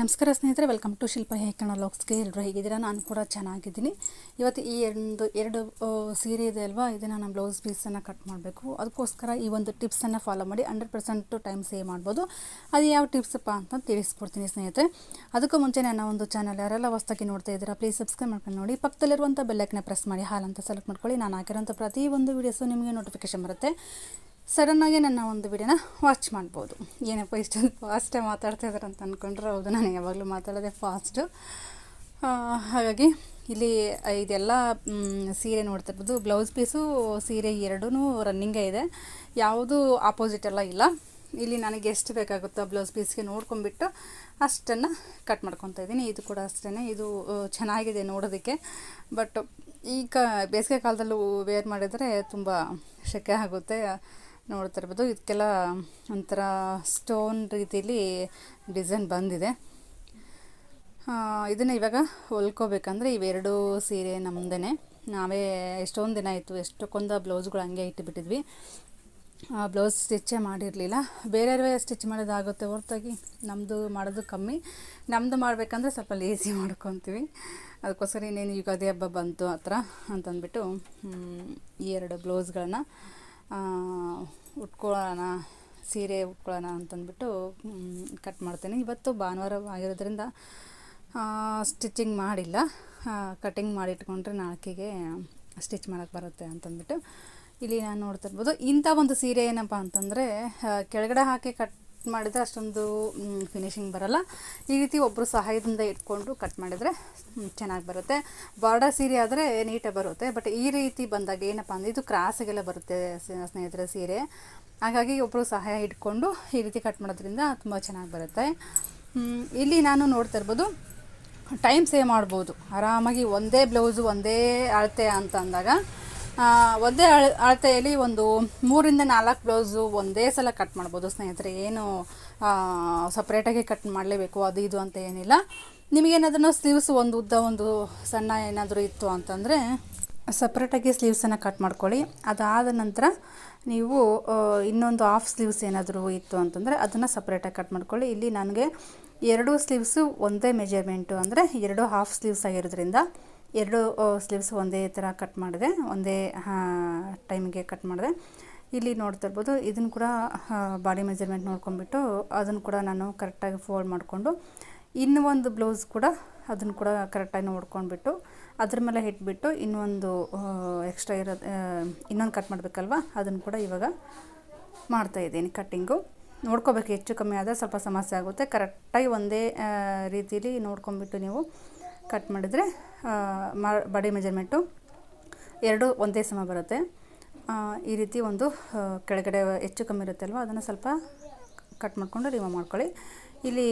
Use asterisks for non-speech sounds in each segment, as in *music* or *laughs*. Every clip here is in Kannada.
ನಮಸ್ಕಾರ ಸ್ನೇಹಿತರೆ ವೆಲ್ಕಮ್ ಟು ಶಿಲ್ಪ ಹೇಕಣ ಲಾಕ್ಸ್ಗೆ ಎಲ್ಲರೂ ಹೇಗಿದ್ದೀರಾ? ನಾನು ಕೂಡ ಚೆನ್ನಾಗಿದ್ದೀನಿ. ಇವತ್ತು ಈ ಎರಡು ಆ, ಸೀರೆ ಇದೆ ಅಲ್ವಾ? ಇದನ್ನು ನಾನು ಬ್ಲೌಸ್ ಪೀಸನ್ನು ಕಟ್ ಮಾಡಬೇಕು. ಅದಕ್ಕೋಸ್ಕರ ಈ ಒಂದು ಟಿಪ್ಸನ್ನು ಫಾಲೋ ಮಾಡಿ ಹಂಡ್ರೆಡ್ ಪರ್ಸೆಂಟು ಟೈಮ್ ಸೇವ್ ಮಾಡ್ಬೋದು. ಅದು ಯಾವ ಟಿಪ್ಸಪ್ಪ ಅಂತ ತಿಳಿಸ್ಕೊಡ್ತೀನಿ ಸ್ನೇಹಿತರೆ. ಅದಕ್ಕೂ ಮುಂಚೆ ನನ್ನ ಒಂದು ಚಾನಲ್ ಯಾರೆಲ್ಲ ಹೊಸ್ದಾಗಿ ನೋಡ್ತಾ ಇದ್ದೀರಾ ಪ್ಲೀಸ್ ಸಬ್ಸ್ಕ್ರೈಬ್ ಮಾಡ್ಕೊಂಡು ನೋಡಿ. ಪಕ್ಕದಲ್ಲಿರುವಂಥ ಬೆಲ್ಲೈಕನ್ನ ಪ್ರೆಸ್ ಮಾಡಿ ಹಾಲಂತ ಸೆಲೆಕ್ಟ್ ಮಾಡ್ಕೊಳ್ಳಿ. ನಾನು ಹಾಕಿರೋಂಥ ಪ್ರತಿ ಒಂದು ವೀಡಿಯೋಸು ನಿಮಗೆ ನೋಟಿಫಿಕೇಶನ್ ಬರುತ್ತೆ. ಸಡನ್ನಾಗಿ ನನ್ನ ಒಂದು ವಿಡಿಯೋನ ವಾಚ್ ಮಾಡ್ಬೋದು. ಏನಪ್ಪ ಇಷ್ಟೊಂದು ಫಾಸ್ಟೇ ಮಾತಾಡ್ತಾ ಇದ್ದಾರೆ ಅಂತ ಅಂದ್ಕೊಂಡ್ರೆ ಹೌದು, ನಾನು ಯಾವಾಗಲೂ ಮಾತಾಡೋದೇ ಫಾಸ್ಟು ಹಾಗಾಗಿ ಇಲ್ಲಿ ಇದೆಲ್ಲ ಸೀರೆ ನೋಡ್ತಾ ಇರ್ಬೋದು ಬ್ಲೌಸ್ ಪೀಸು ಸೀರೆ ಎರಡೂ ರನ್ನಿಂಗೇ ಇದೆ. ಯಾವುದು ಆಪೋಸಿಟ್ ಎಲ್ಲ ಇಲ್ಲ. ಇಲ್ಲಿ ನನಗೆ ಎಷ್ಟು ಬೇಕಾಗುತ್ತೋ ಬ್ಲೌಸ್ ಪೀಸ್ಗೆ ನೋಡ್ಕೊಂಬಿಟ್ಟು ಅಷ್ಟನ್ನು ಕಟ್ ಮಾಡ್ಕೊತಾ ಇದ್ದೀನಿ. ಇದು ಕೂಡ ಅಷ್ಟೇ ಇದು ಚೆನ್ನಾಗಿದೆ ನೋಡೋದಕ್ಕೆ. ಬಟ್ ಈಗ ಬೇಸಿಗೆ ಕಾಲದಲ್ಲೂ ವೇರ್ ಮಾಡಿದರೆ ತುಂಬ ಶೆಕೆ ಆಗುತ್ತೆ. ನೋಡ್ತಾ ಇರ್ಬೋದು. ಇದಕ್ಕೆಲ್ಲ ಒಂಥರ ಸ್ಟೋನ್ ರೀತಿಲಿ ಡಿಸೈನ್ ಬಂದಿದೆ. ಇದನ್ನು ಇವಾಗ ಹೊಲ್ಕೋಬೇಕಂದ್ರೆ ಇವೆರಡು ಸೀರೆ ನಮ್ಮದೇ ನಾವೇ ಎಷ್ಟೊಂದು ದಿನ ಆಯಿತು, ಎಷ್ಟಕ್ಕೊಂದು ಬ್ಲೌಸ್ಗಳು ಹಂಗೆ ಇಟ್ಟುಬಿಟ್ಟಿದ್ವಿ ಬ್ಲೌಸ್ ಸ್ಟಿಚ್ಚೇ ಮಾಡಿರಲಿಲ್ಲ. ಬೇರೆಯವ್ರೇ ಸ್ಟಿಚ್ ಮಾಡೋದಾಗುತ್ತೆ ಹೊರತಾಗಿ. ನಮ್ಮದು ಮಾಡೋದು ಕಮ್ಮಿ. ನಮ್ಮದು ಮಾಡಬೇಕಂದ್ರೆ ಸ್ವಲ್ಪ ಲೇಸಿ *laughs* ಮಾಡ್ಕೊತೀವಿ. ಅದಕ್ಕೋಸ್ಕರ ಇನ್ನೇನು ಯುಗಾದಿ ಹಬ್ಬ ಬಂತು ಆ ಥರ ಅಂತಂದ್ಬಿಟ್ಟು ಈ ಎರಡು ಬ್ಲೌಸ್ಗಳನ್ನ ಉಟ್ಕೊಳ್ಳೋಣ, ಸೀರೆ ಉಟ್ಕೊಳ್ಳೋಣ ಅಂತಂದ್ಬಿಟ್ಟು ಕಟ್ ಮಾಡ್ತೀನಿ. ಇವತ್ತು ಭಾನುವಾರ ಆಗಿರೋದ್ರಿಂದ ಸ್ಟಿಚಿಂಗ್ ಮಾಡಿಲ್ಲ. ಕಟಿಂಗ್ ಮಾಡಿಟ್ಕೊಂಡ್ರೆ ನಾಲ್ಕಿಗೆ ಸ್ಟಿಚ್ ಮಾಡೋಕ್ಕೆ ಬರುತ್ತೆ ಅಂತಂದ್ಬಿಟ್ಟು ಇಲ್ಲಿ ನಾನು ನೋಡ್ತಾ ಇರ್ಬೋದು. ಇಂಥ ಒಂದು ಸೀರೆ ಏನಪ್ಪ ಅಂತಂದರೆ ಕೆಳಗಡೆ ಹಾಕಿ ಕಟ್ ಮಾಡಿದರೆ ಅಷ್ಟೊಂದು ಫಿನಿಶಿಂಗ್ ಬರಲ್ಲ. ಈ ರೀತಿ ಒಬ್ಬರು ಸಹಾಯದಿಂದ ಇಟ್ಕೊಂಡು ಕಟ್ ಮಾಡಿದರೆ ಚೆನ್ನಾಗಿ ಬರುತ್ತೆ. ಬಾರ್ಡರ್ ಸೀರೆ ಆದರೆ ನೀಟಾಗಿ ಬರುತ್ತೆ. ಬಟ್ ಈ ರೀತಿ ಬಂದಾಗ ಏನಪ್ಪ ಅಂದರೆ, ಇದು ಕ್ರಾಸಿಗೆಲ್ಲ ಬರುತ್ತೆ ಸ್ನೇಹಿತರ ಸೀರೆ. ಹಾಗಾಗಿ ಒಬ್ಬರು ಸಹಾಯ ಇಟ್ಕೊಂಡು ಈ ರೀತಿ ಕಟ್ ಮಾಡೋದ್ರಿಂದ ತುಂಬ ಚೆನ್ನಾಗಿ ಬರುತ್ತೆ. ಇಲ್ಲಿ ನಾನು ನೋಡ್ತಾ ಇರ್ಬೋದು ಟೈಮ್ ಸೇವ್ ಮಾಡ್ಬೋದು. ಆರಾಮಾಗಿ ಒಂದೇ ಬ್ಲೌಸು ಒಂದೇ ಅಳತೆ ಅಂತ ಅಂದಾಗ ಒಂದೇ ಅಳ, ಅಳತೆಯಲ್ಲಿ ಒಂದು ಮೂರಿಂದ ನಾಲ್ಕು ಬ್ಲೌಸು ಒಂದೇ ಸಲ ಕಟ್ ಮಾಡ್ಬೋದು ಸ್ನೇಹಿತರೆ. ಏನು ಸಪ್ರೇಟಾಗಿ ಕಟ್ ಮಾಡಲೇಬೇಕು, ಅದು ಇದು ಅಂತ ಏನಿಲ್ಲ. ನಿಮಗೇನಾದ್ರೂ ಸ್ಲೀವ್ಸ್ ಒಂದು ಉದ್ದ, ಒಂದು ಸಣ್ಣ ಏನಾದರೂ ಇತ್ತು ಅಂತಂದರೆ ಸಪ್ರೇಟಾಗಿ ಸ್ಲೀವ್ಸನ್ನು ಕಟ್ ಮಾಡ್ಕೊಳ್ಳಿ. ಅದಾದ ನಂತರ ನೀವು ಇನ್ನೊಂದು ಹಾಫ್ ಸ್ಲೀವ್ಸ್ ಏನಾದರೂ ಇತ್ತು ಅಂತಂದರೆ ಅದನ್ನು ಸಪ್ರೇಟಾಗಿ ಕಟ್ ಮಾಡ್ಕೊಳ್ಳಿ. ಇಲ್ಲಿ ನನಗೆ ಎರಡು ಸ್ಲೀವ್ಸು ಒಂದೇ ಮೆಜರ್ಮೆಂಟು ಅಂದರೆ ಎರಡು ಹಾಫ್ ಸ್ಲೀವ್ಸ್ ಆಗಿರೋದ್ರಿಂದ ಎರಡು ಸ್ಲೀವ್ಸ್ ಒಂದೇ ಥರ ಕಟ್ ಮಾಡಿದೆ, ಒಂದೇ ಟೈಮಿಗೆ ಕಟ್ ಮಾಡಿದೆ. ಇಲ್ಲಿ ನೋಡ್ತಾ ಇರ್ಬೋದು, ಇದನ್ನು ಕೂಡ ಬಾಡಿ ಮೆಜರ್ಮೆಂಟ್ ನೋಡ್ಕೊಂಡ್ಬಿಟ್ಟು ಅದನ್ನು ಕೂಡ ನಾನು ಕರೆಕ್ಟಾಗಿ ಫೋಲ್ಡ್ ಮಾಡಿಕೊಂಡು ಇನ್ನೊಂದು ಬ್ಲೌಸ್ ಕೂಡ ಅದನ್ನು ಕೂಡ ಕರೆಕ್ಟಾಗಿ ನೋಡ್ಕೊಂಡ್ಬಿಟ್ಟು, ಅದ್ರ ಮೇಲೆ ಇಟ್ಬಿಟ್ಟು ಇನ್ನೊಂದು ಎಕ್ಸ್ಟ್ರಾ ಇರೋದು ಇನ್ನೊಂದು ಕಟ್ ಮಾಡಬೇಕಲ್ವ? ಅದನ್ನು ಕೂಡ ಇವಾಗ ಮಾಡ್ತಾಯಿದ್ದೀನಿ ಕಟ್ಟಿಂಗು. ನೋಡ್ಕೋಬೇಕು, ಹೆಚ್ಚು ಕಮ್ಮಿ ಆದರೆ ಸ್ವಲ್ಪ ಸಮಸ್ಯೆ ಆಗುತ್ತೆ. ಕರೆಕ್ಟಾಗಿ ಒಂದೇ ರೀತಿಯಲ್ಲಿ ನೋಡ್ಕೊಂಬಿಟ್ಟು ನೀವು ಕಟ್ ಮಾಡಿದರೆ ಬಾಡಿ ಮೆಜರ್ಮೆಂಟು ಎರಡು ಒಂದೇ ಸಮ ಬರುತ್ತೆ. ಈ ರೀತಿ ಒಂದು ಕೆಳಗಡೆ ಹೆಚ್ಚು ಕಮ್ಮಿ ಇರುತ್ತೆ ಅಲ್ವ? ಅದನ್ನು ಸ್ವಲ್ಪ ಕಟ್ ಮಾಡಿಕೊಂಡು ರಿಮೂವ್ ಮಾಡ್ಕೊಳ್ಳಿ. ಇಲ್ಲಿ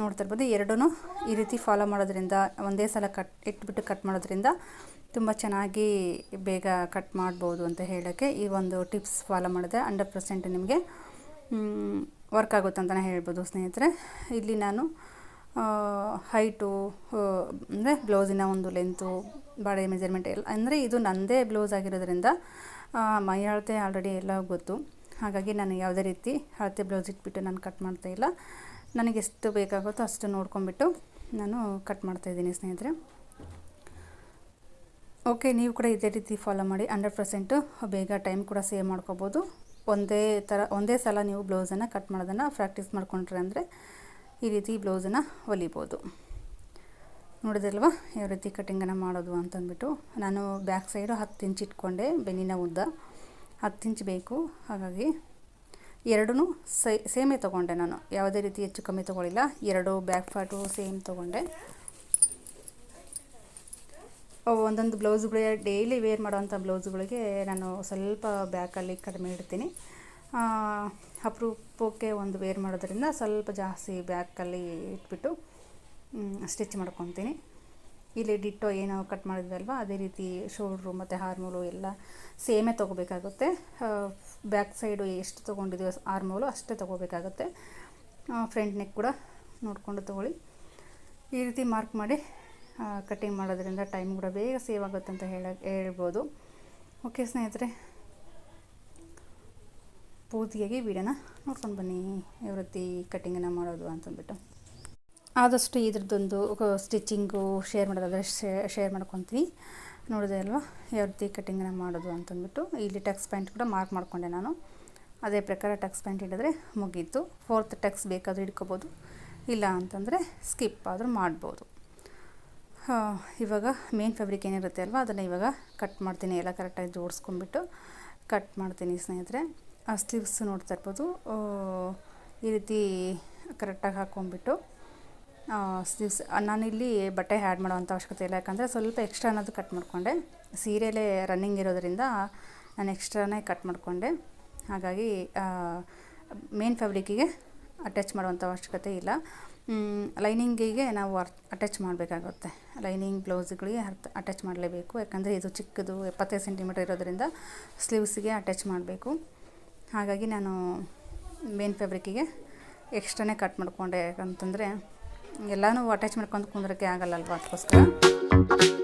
ನೋಡ್ತಾ ಇರ್ಬೋದು ಎರಡೂ ಈ ರೀತಿ ಫಾಲೋ ಮಾಡೋದ್ರಿಂದ, ಒಂದೇ ಸಲ ಕಟ್ ಇಟ್ಬಿಟ್ಟು ಕಟ್ ಮಾಡೋದ್ರಿಂದ ತುಂಬ ಚೆನ್ನಾಗಿ ಬೇಗ ಕಟ್ ಮಾಡ್ಬೋದು ಅಂತ ಹೇಳೋಕ್ಕೆ ಈ ಒಂದು ಟಿಪ್ಸ್ ಫಾಲೋ ಮಾಡಿದ್ರೆ ಹಂಡ್ರೆಡ್ ಪರ್ಸೆಂಟ್ ನಿಮಗೆ ವರ್ಕ್ ಆಗುತ್ತೆ ಅಂತಲೇ ಹೇಳ್ಬೋದು ಸ್ನೇಹಿತರೆ. ಇಲ್ಲಿ ನಾನು ಹೈಟು ಅಂದರೆ ಬ್ಲೌಸಿನ ಒಂದು ಲೆಂತು ಬಾಡಿ ಮೆಜರ್ಮೆಂಟ್ ಎಲ್ಲ, ಅಂದರೆ ಇದು ನನ್ನದೇ ಬ್ಲೌಸ್ ಆಗಿರೋದ್ರಿಂದ ಮೈ ಅಳತೆ ಆಲ್ರೆಡಿ ಎಲ್ಲ ಗೊತ್ತು. ಹಾಗಾಗಿ ನಾನು ಯಾವುದೇ ರೀತಿ ಅಳತೆ ಬ್ಲೌಸ್ ಇಟ್ಬಿಟ್ಟು ನಾನು ಕಟ್ ಮಾಡ್ತಾ ಇಲ್ಲ. ನನಗೆ ಎಷ್ಟು ಬೇಕಾಗುತ್ತೋ ಅಷ್ಟು ನೋಡ್ಕೊಂಬಿಟ್ಟು ನಾನು ಕಟ್ ಮಾಡ್ತಾಯಿದ್ದೀನಿ ಸ್ನೇಹಿತರೆ. ಓಕೆ ನೀವು ಕೂಡ ಇದೇ ರೀತಿ ಫಾಲೋ ಮಾಡಿ ಹಂಡ್ರೆಡ್ ಪರ್ಸೆಂಟು ಬೇಗ ಟೈಮ್ ಕೂಡ ಸೇವ್ ಮಾಡ್ಕೋಬೋದು. ಒಂದೇ ಥರ ಒಂದೇ ಸಲ ನೀವು ಬ್ಲೌಸನ್ನು ಕಟ್ ಮಾಡೋದನ್ನು ಪ್ರಾಕ್ಟೀಸ್ ಮಾಡ್ಕೊಂಡ್ರೆ ಅಂದರೆ ಈ ರೀತಿ ಬ್ಲೌಸನ್ನು ಹೊಲಿಬೋದು. ನೋಡಿದಲ್ವ ಯಾವ ರೀತಿ ಕಟಿಂಗನ್ನು ಮಾಡೋದು ಅಂತಂದ್ಬಿಟ್ಟು ನಾನು ಬ್ಯಾಕ್ ಸೈಡು ಹತ್ತು ಇಂಚ್ ಇಟ್ಕೊಂಡೆ ಬೆನ್ನಿನ ಉದ್ದ. ಹತ್ತು ಇಂಚ್ ಬೇಕು. ಹಾಗಾಗಿ ಎರಡೂ ಸೈ, ಸೇಮೇ ತೊಗೊಂಡೆ ನಾನು. ಯಾವುದೇ ರೀತಿ ಹೆಚ್ಚು ಕಮ್ಮಿ ತೊಗೊಳಿಲ್ಲ. ಎರಡು ಬ್ಯಾಕ್ ಪಾರ್ಟು ಸೇಮ್ ತೊಗೊಂಡೆ. ಒಂದೊಂದು ಬ್ಲೌಸ್ಗಳಿಗೆ ಡೈಲಿ ವೇರ್ ಮಾಡೋವಂಥ ಬ್ಲೌಸ್ಗಳಿಗೆ ನಾನು ಸ್ವಲ್ಪ ಬ್ಯಾಕಲ್ಲಿ ಕಡಿಮೆ ಇಡ್ತೀನಿ. ಅಪರೂಪಕ್ಕೆ ಒಂದು ವೇರ್ ಮಾಡೋದ್ರಿಂದ ಸ್ವಲ್ಪ ಜಾಸ್ತಿ ಬ್ಯಾಕಲ್ಲಿ ಇಟ್ಬಿಟ್ಟು ಸ್ಟಿಚ್ ಮಾಡ್ಕೊತೀನಿ. ಇಲ್ಲಿ ಡಿಟ್ಟೋ ಏನೋ ಕಟ್ ಮಾಡಿದ್ವಿ ಅಲ್ವಾ ಅದೇ ರೀತಿ ಶೋಲ್ಡ್ರು ಮತ್ತು ಹಾರ್ಮೋಲು ಎಲ್ಲ ಸೇಮೇ ತೊಗೋಬೇಕಾಗುತ್ತೆ. ಬ್ಯಾಕ್ ಸೈಡು ಎಷ್ಟು ತೊಗೊಂಡಿದ್ದೀವೋ ಹಾರ್ಮೋಲು ಅಷ್ಟೇ ತೊಗೋಬೇಕಾಗುತ್ತೆ. ಫ್ರಂಟ್ ನೆಕ್ ಕೂಡ ನೋಡಿಕೊಂಡು ತೊಗೊಳ್ಳಿ. ಈ ರೀತಿ ಮಾರ್ಕ್ ಮಾಡಿ ಕಟ್ಟಿಂಗ್ ಮಾಡೋದ್ರಿಂದ ಟೈಮ್ ಕೂಡ ಬೇಗ ಸೇವ್ ಆಗುತ್ತೆ ಅಂತ ಹೇಳ, ಹೇಳ್ಬೋದು. ಓಕೆ ಸ್ನೇಹಿತರೆ ಪೂರ್ತಿಯಾಗಿ ವೀಡಿಯೋನ ನೋಡ್ಕೊಂಡು ಬನ್ನಿ. ಯಾವ ರೀತಿ ಕಟ್ಟಿಂಗನ್ನು ಮಾಡೋದು ಅಂತಂದ್ಬಿಟ್ಟು ಆದಷ್ಟು ಇದ್ರದ್ದೊಂದು ಸ್ಟಿಚಿಂಗು ಶೇರ್ ಮಾಡೋದಾದರೆ ಶೇರ್ ಮಾಡ್ಕೊತೀನಿ ನೋಡಿದೆ ಅಲ್ವಾ ಯಾವ ರೀತಿ ಕಟ್ಟಿಂಗನ್ನು ಮಾಡೋದು ಅಂತಂದ್ಬಿಟ್ಟು ಇಲ್ಲಿ ಟಕ್ಸ್ ಪ್ಯಾಂಟ್ ಕೂಡ ಮಾರ್ಕ್ ಮಾಡಿಕೊಂಡೆ ನಾನು. ಅದೇ ಪ್ರಕಾರ ಟಕ್ಸ್ ಪ್ಯಾಂಟ್ ಹಿಡಿದ್ರೆ ಮುಗೀತು. ಫೋರ್ತ್ ಟಕ್ಸ್ ಬೇಕಾದರೂ ಹಿಡ್ಕೋಬೋದು. ಇಲ್ಲ ಅಂತಂದರೆ ಸ್ಕಿಪ್ ಆದರೂ ಮಾಡ್ಬೋದು. ಇವಾಗ ಮೇನ್ ಫ್ಯಾಬ್ರಿಕ್ ಏನಿರುತ್ತೆ ಅಲ್ವಾ? ಅದನ್ನು ಇವಾಗ ಕಟ್ ಮಾಡ್ತೀನಿ. ಎಲ್ಲ ಕರೆಕ್ಟಾಗಿ ಜೋಡಿಸ್ಕೊಂಡ್ಬಿಟ್ಟು ಕಟ್ ಮಾಡ್ತೀನಿ ಸ್ನೇಹಿತರೆ. ಸ್ಲೀವ್ಸ್ ನೋಡ್ತಾ ಇರ್ಬೋದು. ಈ ರೀತಿ ಕರೆಕ್ಟಾಗಿ ಹಾಕ್ಕೊಂಡ್ಬಿಟ್ಟು ಸ್ಲೀವ್ಸ್ ನಾನಿಲ್ಲಿ ಬಟ್ಟೆ ಆ್ಯಡ್ ಮಾಡೋವಂಥ ಅವಶ್ಯಕತೆ ಇಲ್ಲ. ಯಾಕಂದರೆ ಸ್ವಲ್ಪ ಎಕ್ಸ್ಟ್ರಾ ಅನ್ನೋದು ಕಟ್ ಮಾಡಿಕೊಂಡೆ. ಸೀರೆಯಲ್ಲೇ ರನ್ನಿಂಗ್ ಇರೋದರಿಂದ ನಾನು ಎಕ್ಸ್ಟ್ರಾನೇ ಕಟ್ ಮಾಡಿಕೊಂಡೆ. ಹಾಗಾಗಿ ಮೇನ್ ಫ್ಯಾಬ್ರಿಕ್ಕಿಗೆ ಅಟ್ಯಾಚ್ ಮಾಡುವಂಥ ಅವಶ್ಯಕತೆ ಇಲ್ಲ. ಲೈನಿಂಗಿಗೆ ನಾವು ಅಟ್ಯಾಚ್ ಮಾಡಬೇಕಾಗುತ್ತೆ. ಲೈನಿಂಗ್ ಬ್ಲೌಸ್ಗಳಿಗೆ ಅಟ್ಯಾಚ್ ಮಾಡಲೇಬೇಕು. ಯಾಕಂದರೆ ಇದು ಚಿಕ್ಕದು, ಎಪ್ಪತ್ತೈದು ಸೆಂಟಿಮೀಟರ್ ಇರೋದರಿಂದ ಸ್ಲೀವ್ಸಿಗೆ ಅಟ್ಯಾಚ್ ಮಾಡಬೇಕು. ಹಾಗಾಗಿ ನಾನು ಮೇನ್ ಫ್ಯಾಬ್ರಿಕ್ಕಿಗೆ ಎಕ್ಸ್ಟ್ರಾನೇ ಕಟ್ ಮಾಡಿಕೊಂಡೆ ಯಾಕಂತಂದರೆ ಎಲ್ಲನೂ ಅಟ್ಯಾಚ್ ಮಾಡ್ಕೊಂಡು ಕುಂದ್ರಕ್ಕೆ ಆಗಲ್ಲ ಅಲ್ವಾ ಅದಕ್ಕೋಸ್ಕರ.